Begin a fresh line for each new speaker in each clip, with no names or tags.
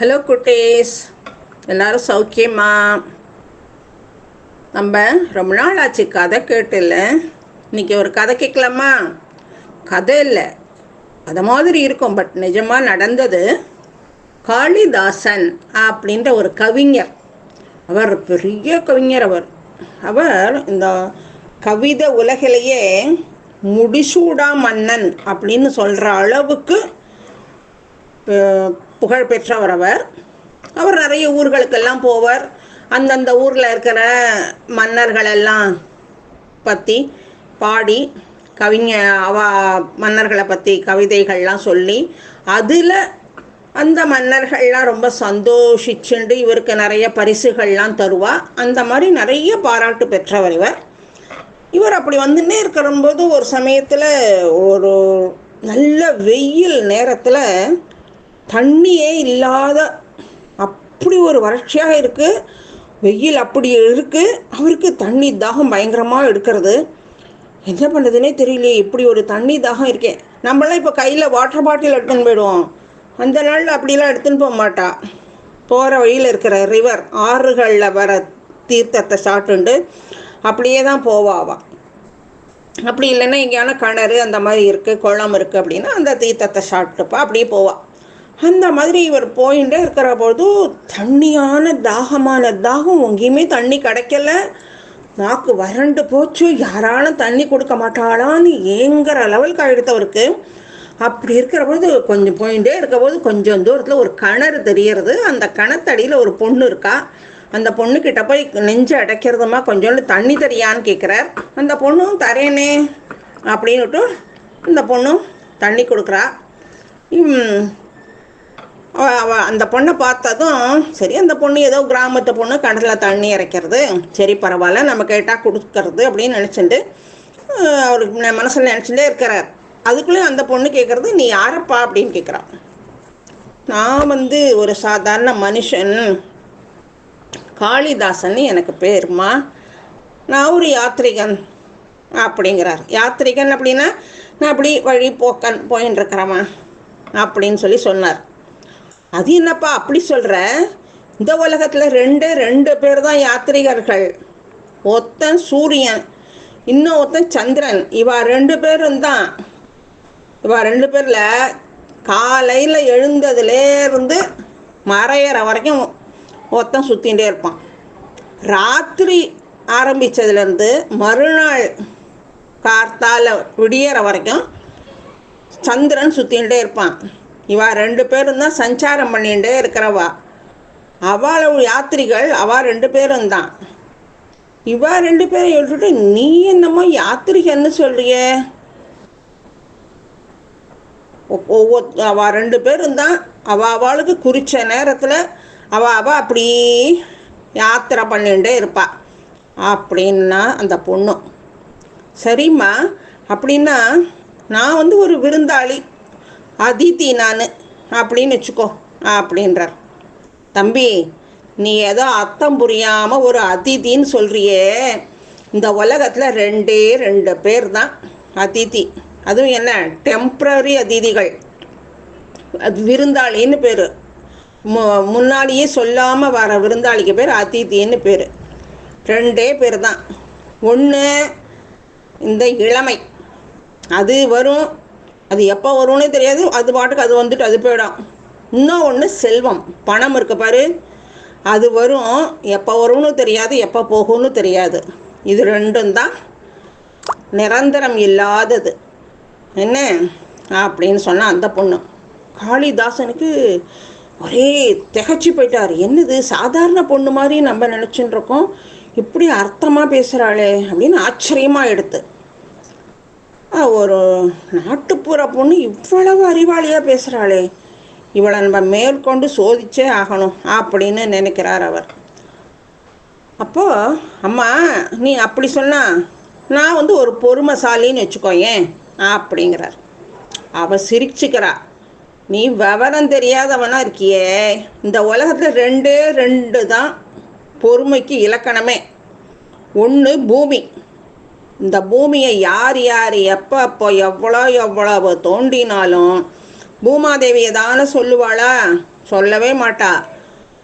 Hello குட்டீஸ். எல்லாரும் சௌக்கியமா? நம்ம ரொம்ப நாள் ஆச்சு கதை கேட்டில்ல இன்னைக்கு ஒரு கதை கேட்கலாமா? கதை இல்லை. அது மாதிரி இருக்கும் பட் நிஜமாக நடந்தது காளிதாசன் அப்படின்ற ஒரு கவிஞர். அவர் பெரிய கவிஞர் அவர். அவர் இந்த கவிதை உலகிலேயே முடிசூடா மன்னன் அப்படின்னு சொல்கிற அளவுக்கு புகழ் பெற்றவர் அவர். அவர் நிறைய ஊர்களுக்கெல்லாம் போவார். அந்தந்த ஊரில் இருக்கிற மன்னர்களெல்லாம் பற்றி பாடி கவிஞ அவ மன்னர்களை பற்றி கவிதைகள்லாம் சொல்லி அதில் அந்த மன்னர்கள்லாம் ரொம்ப சந்தோஷிச்சுண்டு இவருக்கு நிறைய பரிசுகள்லாம் தருவா. அந்த மாதிரி நிறைய பாராட்டு பெற்றவர் இவர். இவர் அப்படி வந்துன்னே இருக்கிறபோது ஒரு சமயத்தில் ஒரு நல்ல வெயில் நேரத்தில் தண்ணியே இல்லாத அப்படி ஒரு வறட்சியாக இருக்குது வெயில் அப்படி இருக்குது அவருக்கு தண்ணி தாகம் பயங்கரமாக எடுக்கிறது. என்ன பண்ணுறதுனே தெரியலையே இப்படி ஒரு தண்ணி தாகம் இருக்கே. நம்மளாம் இப்போ கையில் வாட்டர் பாட்டில் எடுத்துன்னு போயிடுவோம். அந்த நாளில் அப்படிலாம் எடுத்துன்னு போக மாட்டா. போகிற வழியில் இருக்கிற ரிவர் ஆறுகளில் வர தீர்த்தத்தை சாப்பிட்டுண்டு அப்படியே தான் போவா அப்படி இல்லைன்னா எங்கேயான கிணறு அந்த மாதிரி இருக்குது குளம் இருக்குது அப்படின்னா அந்த தீர்த்தத்தை சாப்பிட்டுப்பா அப்படியே போவாள் அந்த மாதிரி இவர் போயிட்டே இருக்கிற போது தண்ணியான தாகமான தாகம் எங்கேயுமே தண்ணி கிடைக்கல. நாக்கு வறண்டு போச்சு. யாராலும் தண்ணி கொடுக்க மாட்டாளான்னு ஏங்குற லெவலுக்கு ஆகிடுத்து அவருக்கு. அப்படி இருக்கிற பொழுது கொஞ்சம் போயிட்டே இருக்கிற போது கொஞ்சம் தூரத்தில் ஒரு கிணறு தெரியறது அந்த கிணத்தடியில் ஒரு பொண்ணு இருக்கா. அந்த பொண்ணுக்கிட்ட போய் நெஞ்சு அடைக்கிறதுமா கொஞ்சோண்டு தண்ணி தெரியான்னு கேட்குறார் அந்த பொண்ணும் தரேனே அப்படின்னுட்டு இந்த பொண்ணும் தண்ணி கொடுக்குறா. அந்த பொண்ணை பார்த்ததும் சரி அந்த பொண்ணு ஏதோ கிராமத்து பொண்ணு கடலில் தண்ணி இறைக்கிறது. சரி பரவாயில்ல நம்ம கேட்டால் கொடுக்கறது அப்படின்னு நினச்சிட்டு அவருக்கு மனசில் நினச்சிட்டே இருக்கிறார். அதுக்குள்ளேயும் அந்த பொண்ணு கேட்குறது நீ யாரப்பா? அப்படின்னு கேட்குறான் நான் வந்து ஒரு சாதாரண மனுஷன். காளிதாசன் எனக்கு பேருமா நான் ஒரு யாத்ரிகன் அப்படிங்கிறார். யாத்ரிகன் அப்படின்னா நான் அப்படி வழி போக்கன் போயின்னு இருக்கிறவன் அப்படின்னு சொல்லி சொன்னார். அது என்னப்பா அப்படி சொல்ற? இந்த உலகத்தில் ரெண்டு ரெண்டு பேர் தான் யாத்ரிகர்கள். ஒருத்தன் சூரியன் இன்னும் ஒருத்தன் சந்திரன். இவா ரெண்டு பேரும் தான் இவா ரெண்டு பேரில் காலையில் எழுந்ததுலேருந்து மறையிற வரைக்கும் ஒருத்தன் சுற்றிகிட்டே இருப்பான். ராத்திரி ஆரம்பித்ததுலேருந்து மறுநாள் கார்த்தால விடியற வரைக்கும் சந்திரன் சுற்றிகிட்டே இருப்பான். இவா ரெண்டு பேரும் தான் சஞ்சாரம் பண்ணிகிட்டே இருக்கிறவா. அவள யாத்திரிகள் அவ ரெண்டு பேரும் தான். இவா ரெண்டு பேரும் சொல்லிட்டு நீ என்னமோ யாத்திரிகன்னு சொல்றியே. ஒவ்வொரு அவ ரெண்டு பேரும் தான். அவ அவளுக்கு குறித்த நேரத்தில் அவ அவ அப்படி யாத்திரை பண்ணிகிட்டே இருப்பா. அப்படின்னா அந்த பொண்ணு சரிம்மா அப்படின்னா நான் வந்து ஒரு விருந்தாளி. அதித்தி நான் அப்படின்னு வச்சுக்கோ அப்படின்றார். தம்பி நீ ஏதோ அர்த்தம் புரியாமல் ஒரு அதித்தின்னு சொல்கிறியே இந்த உலகத்தில் ரெண்டே ரெண்டு பேர் தான் அதித்தி. அதுவும் என்ன டெம்ப்ரரி அதிதிகள். அது விருந்தாளின்னு பேர். மு முன்னாடியே சொல்லாமல் வர விருந்தாளிக்கு பேர் அதித்தின்னு பேர். ரெண்டே பேர் தான் ஒன்று இந்த இளமை. அது வரும் அது எப்போ வரும்னே தெரியாது. அது பாட்டுக்கு அது வந்துட்டு அது போயிடும். இன்னும் ஒன்று செல்வம். பணம் இருக்கு பாரு. அது வரும். எப்போ வரும்னு தெரியாது. எப்போ போகும்னு தெரியாது. இது ரெண்டும் தான் நிரந்தரம் இல்லாதது. என்ன? அப்படின்னு சொன்னால் அந்த பொண்ணு. காளிதாசனுக்கு ஒரே திகச்சு போயிட்டார். என்னது? சாதாரண பொண்ணு மாதிரி நம்ம நினச்சின்னு இருக்கோம். இப்படி அர்த்தமாக பேசுகிறாளே அப்படின்னு ஆச்சரியமாக எடுத்து. ஒரு நாட்டுப்புற பொண்ணு இவ்வளவு அறிவாளியாக பேசுகிறாளே இவளை நம்ம மேற்கொண்டு சோதிச்சே ஆகணும் அப்படின்னு நினைக்கிறார் அவர். அப்போது அம்மா நீ அப்படி சொன்னா நான் வந்து ஒரு பொறுமைசாலின்னு வச்சுக்கோயேன் அப்படிங்கிறார். அவள் சிரிச்சுக்கிறா. நீ விவரம் தெரியாதவனா இருக்கியே. இந்த உலகத்தில் ரெண்டே ரெண்டு தான் பொறுமைக்கு இலக்கணமே. ஒன்று பூமி. இந்த பூமியை யார் யார் எப்போ அப்போ எவ்வளோ எவ்வளவு தோண்டினாலும் பூமாதேவியை தானே சொல்லுவாளா? சொல்லவே மாட்டா.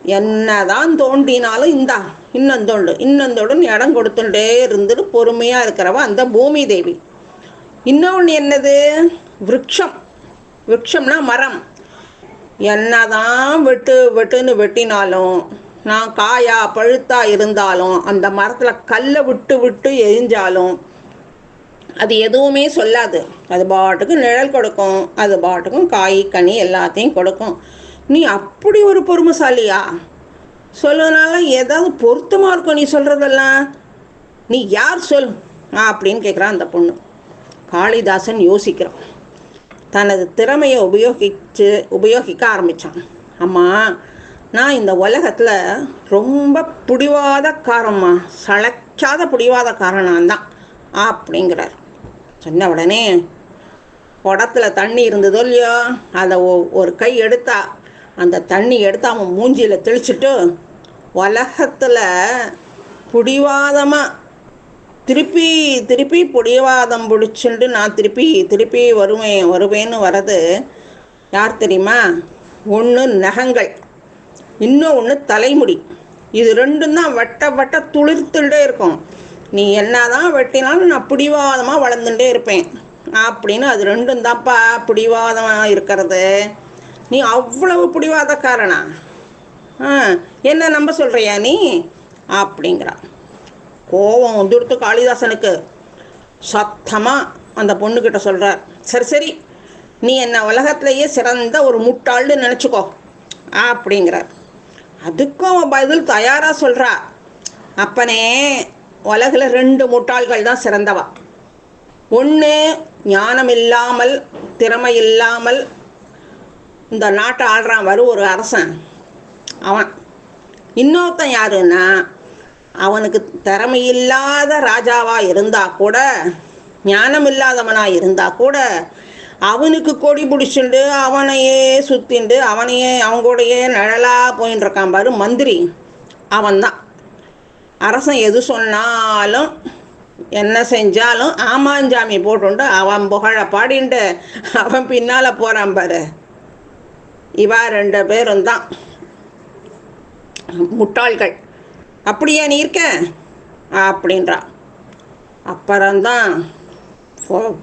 என்னதான் தோண்டினாலும் இந்தா இன்னந்தோண்டு இன்னந்தோடுன்னு இடம் கொடுத்துட்டே இருந்துட்டு பொறுமையாக இருக்கிறவ அந்த பூமி தேவி இன்னொன்று என்னது? விருட்சம். விரக்ஷம்னா மரம். என்னதான் வெட்டு வெட்டுன்னு வெட்டினாலும் நான் காயா பழுத்தா இருந்தாலும் அந்த மரத்தில் கல்லை விட்டு விட்டு எரிஞ்சாலும் அது எதுவுமே சொல்லாது. அது பாட்டுக்கு நிழல் கொடுக்கும். அது பாட்டுக்கும் காய் கனி எல்லாத்தையும் கொடுக்கும். நீ அப்படி ஒரு பொறுமைசாலியா? சொல்லுனால ஏதாவது பொருத்தமாக இருக்கும் நீ சொல்கிறதெல்லாம் நீ யார் சொல்? ஆ அப்படின்னு கேட்குறான் அந்த பொண்ணு. காளிதாசன் யோசிக்கிறான். தனது திறமையை உபயோகித்து உபயோகிக்க ஆரம்பித்தான் அம்மா நான் இந்த உலகத்தில் ரொம்ப பிடிவாத காரம்மா. சளைக்காத பிடிவாத காரணம் தான் அப்படிங்கிறார். சொன்ன உடனே குடத்துல தண்ணி இருந்ததோ இல்லையோ அதை ஒ- ஒரு கை எடுத்தா அந்த தண்ணி எடுத்து அவன் மூஞ்சியில் தெளிச்சிட்டு உலகத்தில் பிடிவாதமாக திருப்பி திருப்பி பிடிவாதம் பிடிச்சிட்டு நான் திருப்பி திருப்பி வருவேன் வருவேன்னு வர்றது யார் தெரியுமா? ஒன்று நகங்கள். இன்னும் ஒன்று தலைமுடி. இது ரெண்டும் தான் வட்ட வட்ட துளிர்த்துட்டே இருக்கும். நீ என்னதான் வெட்டினாலும் நான் பிடிவாதமாக வளர்ந்துட்டே இருப்பேன். அப்படின்னு அது ரெண்டும் தான்ப்பா பிடிவாதமாக இருக்கிறது. நீ அவ்வளவு பிடிவாதக்காரனா? ஆ என்ன நம்ப சொல்கிறியா நீ? அப்படிங்கிறா. கோபம் வந்துடுத்து காளிதாசனுக்கு. சத்தமாக அந்த பொண்ணுக்கிட்ட சொல்கிறார் சரி சரி. நீ என்ன உலகத்திலேயே சிறந்த ஒரு முட்டாள்னு நினச்சிக்கோ. அப்படிங்கிறார். அதுக்கும் அவன் பதில் தயாராக சொல்கிறா அப்பனே உலகில் ரெண்டு முட்டாள்கள் தான் சிறந்தவா. ஒன்று ஞானம் இல்லாமல் திறமை இல்லாமல் இந்த நாட்டை ஆள்றான் வரும் ஒரு அரசன். அவன். இன்னொருத்தன் யாருன்னா அவனுக்கு திறமை இல்லாத இருந்தால் இருந்தா கூட ஞானம் இல்லாதவனாக இருந்தா கூட அவனுக்கு கொடி பிடிச்சிண்டு அவனையே சுத்திண்டு அவனையே அவங்கூடையே நிழலாக போயின்னு இருக்கான் பாரு மந்திரி. அவன்தான். அரசன் எது சொன்னாலும் என்ன செஞ்சாலும் ஆமாஞ்சாமி போட்டுண்டு அவன் புகழ பாடிண்டு அவன் பின்னால போறான் பாரு. இவா ரெண்டு பேரும் தான். முட்டாள்கள். அப்படியா நீ இருக்க? அப்படின்றா. அப்புறம்தான்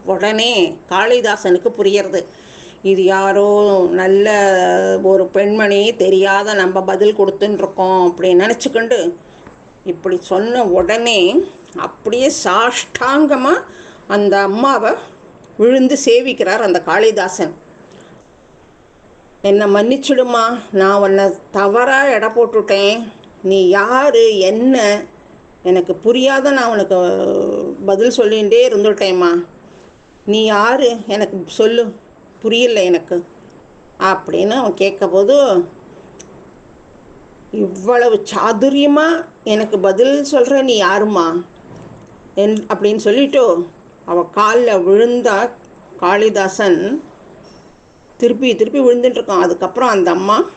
உடனே காளிதாசனுக்கு புரியறது. இது யாரோ நல்ல ஒரு பெண்மணி தெரியாத நம்ம பதில் கொடுத்துன்ருக்கோம் அப்படின்னு நினச்சிக்கிண்டு இப்படி சொன்ன உடனே அப்படியே சாஷ்டாங்கமாக அந்த அம்மாவை விழுந்து சேவிக்கிறார் அந்த காளிதாசன். என்னை மன்னிச்சிடுமா? நான் உன்னை தவறாக எடை போட்டுட்டேன் நீ யார்? என்ன? எனக்கு புரியாத நான் உனக்கு பதில் சொல்லிகிட்டே இருந்துட்டேம்மா நீ யார்? எனக்கு சொல்லு. புரியல எனக்கு. அப்படின்னு அவன் கேட்கும்போது இவ்வளவு சாதுரியமாக எனக்கு பதில் சொல்கிற நீ யாருமா என் அப்படின்னு சொல்லிட்டு அவள் காலில் விழுந்தா காளிதாசன் திருப்பி திருப்பி விழுந்துட்டு இருக்கான். அதுக்கப்புறம் அந்த அம்மா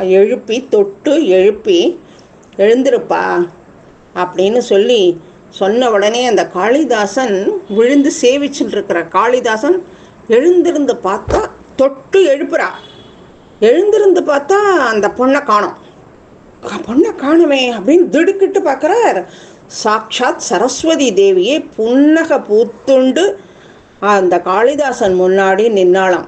எழுப்பி தொட்டு எழுப்பி எழுந்திருப்பா அப்படின்னு சொல்லி சொன்ன உடனே அந்த காளிதாசன் விழுந்து சேவிச்சுட்டு இருக்கிற காளிதாசன் எழுந்திருந்து பார்த்தா தொட்டு எழுப்புறா. எழுந்திருந்து பார்த்தா அந்த பொண்ணை காணும். பொண்ணை காணுமே அப்படின்னு திடுக்கிட்டு பார்க்குறார். சாக்ஷாத் சரஸ்வதி தேவியே புன்னக பூத்துண்டு அந்த காளிதாசன் முன்னாடி நின்னாளாம்.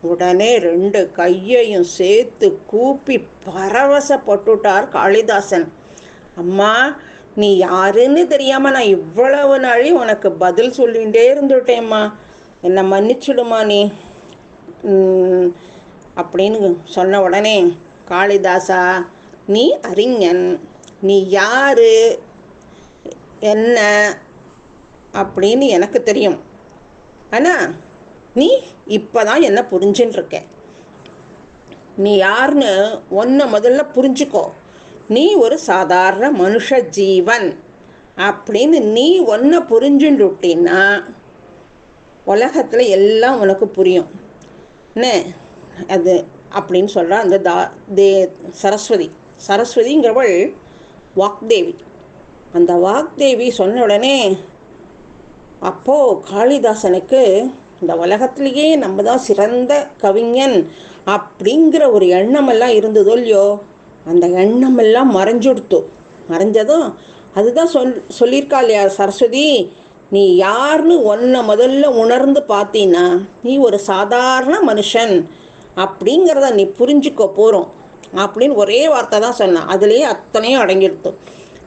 உடனே ரெண்டு கையையும் சேர்த்து கூப்பி பரவசப்பட்டுட்டார் காளிதாசன். அம்மா நீ யாருன்னு தெரியாம நான் இவ்வளவு நாளே உனக்கு பதில் சொல்லிகிட்டே இருந்துட்டேம்மா. என்னை மன்னிச்சுடுமா நீ? அப்படின்னு சொன்ன உடனே காளிதாசா நீ அறிஞன். நீ யாரு? என்ன? அப்படின்னு எனக்கு தெரியும். ஆனால் நீ இப்போதான் என்ன புரிஞ்சுன்னு இருக்க. நீ யாருன்னு ஒன்றை முதல்ல புரிஞ்சுக்கோ. நீ ஒரு சாதாரண மனுஷ ஜீவன். அப்படின்னு நீ ஒன்றை புரிஞ்சுட்டுட்டின்னா உலகத்தில் எல்லாம் உனக்கு புரியும். என்ன? அது அப்படின்னு சொல்கிற அந்த தா தே சரஸ்வதி. சரஸ்வதிங்கிறவள் வாக்தேவி. அந்த வாக்தேவி சொன்ன உடனே அப்போது காளிதாசனுக்கு இந்த உலகத்திலேயே நம்ம தான் சிறந்த கவிஞன் அப்படிங்கிற ஒரு எண்ணமெல்லாம் இருந்ததோ இல்லையோ? அந்த எண்ணமெல்லாம் மறைஞ்சுடுத்து. மறைஞ்சதும் அதுதான் சொல் சொல்லியிருக்கா இல்லையா சரஸ்வதி நீ யாருன்னு ஒன்றை முதல்ல உணர்ந்து பார்த்தீன்னா நீ ஒரு சாதாரண மனுஷன் அப்படிங்கிறத நீ புரிஞ்சுக்க போகிறோம் அப்படின்னு ஒரே வார்த்தை தான் சொன்னான். அதுலேயே அத்தனையும் அடங்கிடுத்து.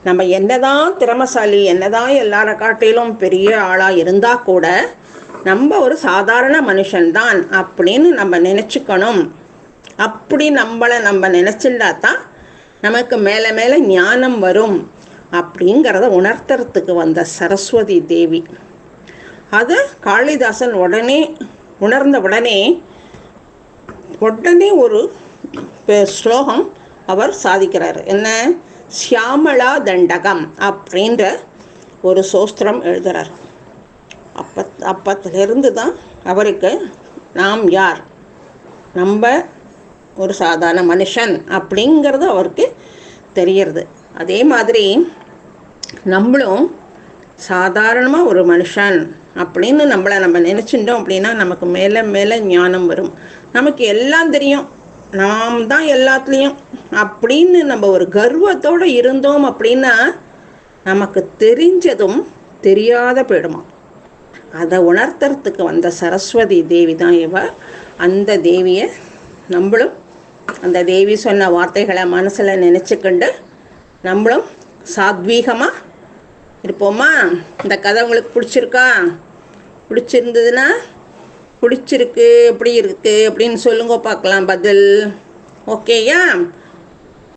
நம்ம என்னதான் திறமசாலி என்னதான் எல்லார காட்டிலும் பெரிய ஆளாக இருந்தால் கூட நம்ம ஒரு சாதாரண மனுஷன்தான் அப்படின்னு நம்ம நினச்சிக்கணும். அப்படி நம்மளை நம்ம நினச்சிருந்தா தான் நமக்கு மேலே மேலே ஞானம் வரும் அப்படிங்கிறத உணர்த்துறதுக்கு வந்த சரஸ்வதி தேவி. அது காளிதாசன் உடனே உணர்ந்த உடனே உடனே ஒரு பெ- ஸ்லோகம் அவர் சாதிக்கிறார். என்ன? சியாமளா தண்டகம் அப்படின்ற ஒரு சோஸ்திரம் எழுதுறார். அப்ப அப்பத்திலிருந்து தான் அவருக்கு நாம் யார்? நம்ம ஒரு சாதாரண மனுஷன் அப்படிங்கிறது அவருக்கு தெரியறது. அதே மாதிரி நம்மளும் சாதாரணமாக ஒரு மனுஷன் அப்படின்னு நம்மளை நம்ம நினச்சிட்டோம் அப்படின்னா நமக்கு மேலே மேலே ஞானம் வரும். நமக்கு எல்லாம் தெரியும். நாம் தான் எல்லாத்துலேயும். அப்படின்னு நம்ம ஒரு கர்வத்தோடு இருந்தோம் அப்படின்னா நமக்கு தெரிஞ்சதும் தெரியாத போயிடுமா? அதை உணர்த்துறதுக்கு வந்த சரஸ்வதி தேவி தான் இவ. அந்த தேவியை நம்மளும் அந்த தேவி சொன்ன வார்த்தைகளை மனசில் நினச்சிக்கொண்டு நம்மளும் சாத்வீகமாக இருப்போமா? இந்த கதை உங்களுக்கு பிடிச்சிருக்கா? பிடிச்சிருந்ததுன்னா பிடிச்சிருக்கு எப்படி இருக்குது அப்படின்னு சொல்லுங்க பார்க்கலாம் பதில். ஓகேயா?